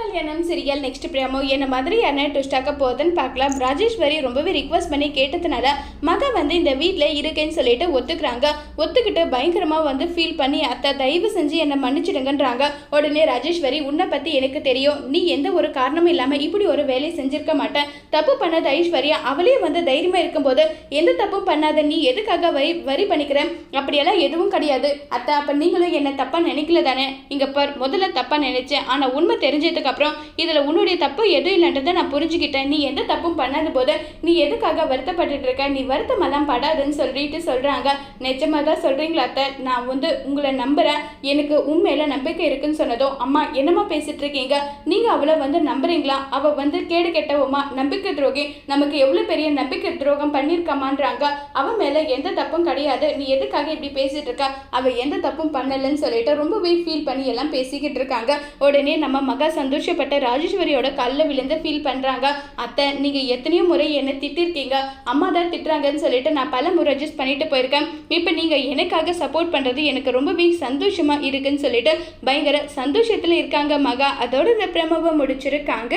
கல்யாணம் serial next பிரேமோ என்ன மாதிரியான ட்விஸ்டாக்க போகுதுன்னு பார்க்கலாம். ராஜேஸ்வரி ரொம்பவே ரிக்வஸ்ட் பண்ணி கேட்டதுனால மக வந்து இந்த வீட்டில் இருக்கேன்னு சொல்லிட்டு ஒத்துக்கிறாங்க. ஒத்துக்கிட்டு பயங்கரமாக வந்து ஃபீல் பண்ணி அத்தை தயவு செஞ்சு என்னை மன்னிச்சிடுங்கன்றாங்க. உடனே ராஜேஸ்வரி உன்னை பற்றி எனக்கு தெரியும். நீ எந்த ஒரு காரணமும் இல்லாமல் இப்படி ஒரு வேலையை செஞ்சிருக்க மாட்டேன். தப்பு பண்ணாத ஐஸ்வர்யா அவளே வந்து தைரியமாக இருக்கும்போது எந்த தப்பும் பண்ணாத நீ எதுக்காக வரி வரி பண்ணிக்கிற? அப்படியெல்லாம் எதுவும் கிடையாது. அத்தை அப்போ நீங்களும் என்ன தப்பாக நினைக்கல தானே? இங்கே பர் முதல்ல தப்பாக நினைச்சேன். ஆனால் உண்மை தெரிஞ்சதுக்கு அப்புறம் இதில் உன்னுடைய தப்பு எதுவும் இல்லைன்றதை நான் புரிஞ்சுக்கிட்டேன். நீ எந்த தப்பும் பண்ணாத போது நீ எதுக்காக வருத்தப்பட்டுட்டு இருக்க? நீ வருத்தமெல்லாம் படாதுன்னு சொல்லிட்டு சொல்கிறாங்க நிஜமாக தான் சொல்கிறீங்களா அத்தை? நான் வந்து உங்களை நம்புகிறேன் எனக்கு உண்மையில நம்பிக்கை இருக்குன்னு சொன்னதும் அம்மா என்னம்மா பேசிட்டு இருக்கீங்க? நீங்கள் அவளை வந்து நம்புறீங்களா? அவள் வந்து கேடு கெட்டவுமா நம்பிக்கை துரோகி. நமக்கு எவ்வளோ பெரிய நம்பிக்கை துரோகம் பண்ணியிருக்காமான்றாங்க. அவன் மேலே எந்த தப்பும் கிடையாது. நீ எதுக்காக இப்படி பேசிட்டு இருக்க? அவள் எந்த தப்பும் பண்ணலைன்னு சொல்லிட்டு ரொம்பவே ஃபீல் பண்ணி எல்லாம் பேசிக்கிட்டு இருக்காங்க. உடனே நம்ம மகா சந்தோஷப்பட்ட ராஜேஸ்வரியோட கல்ல விழுந்து ஃபீல் பண்ணுறாங்க அத்தை நீங்கள் எத்தனையோ முறை என்னை திட்டிருக்கீங்க. அம்மா தான் திட்டுறாங்கன்னு சொல்லிட்டு நான் பல முறை அட்ஜஸ்ட் பண்ணிட்டு போயிருக்கேன். இப்போ நீங்கள் எனக்காக சப்போர்ட் பண்ணுறது எனக்கு ரொம்பவே சந்தோஷமாக இருக்குன்னு சொல்லிட்டு பயங்கர சந்தோஷத்தில் இருக்காங்க மகா. அதோட இந்த பிரமவை முடிச்சிருக்காங்க.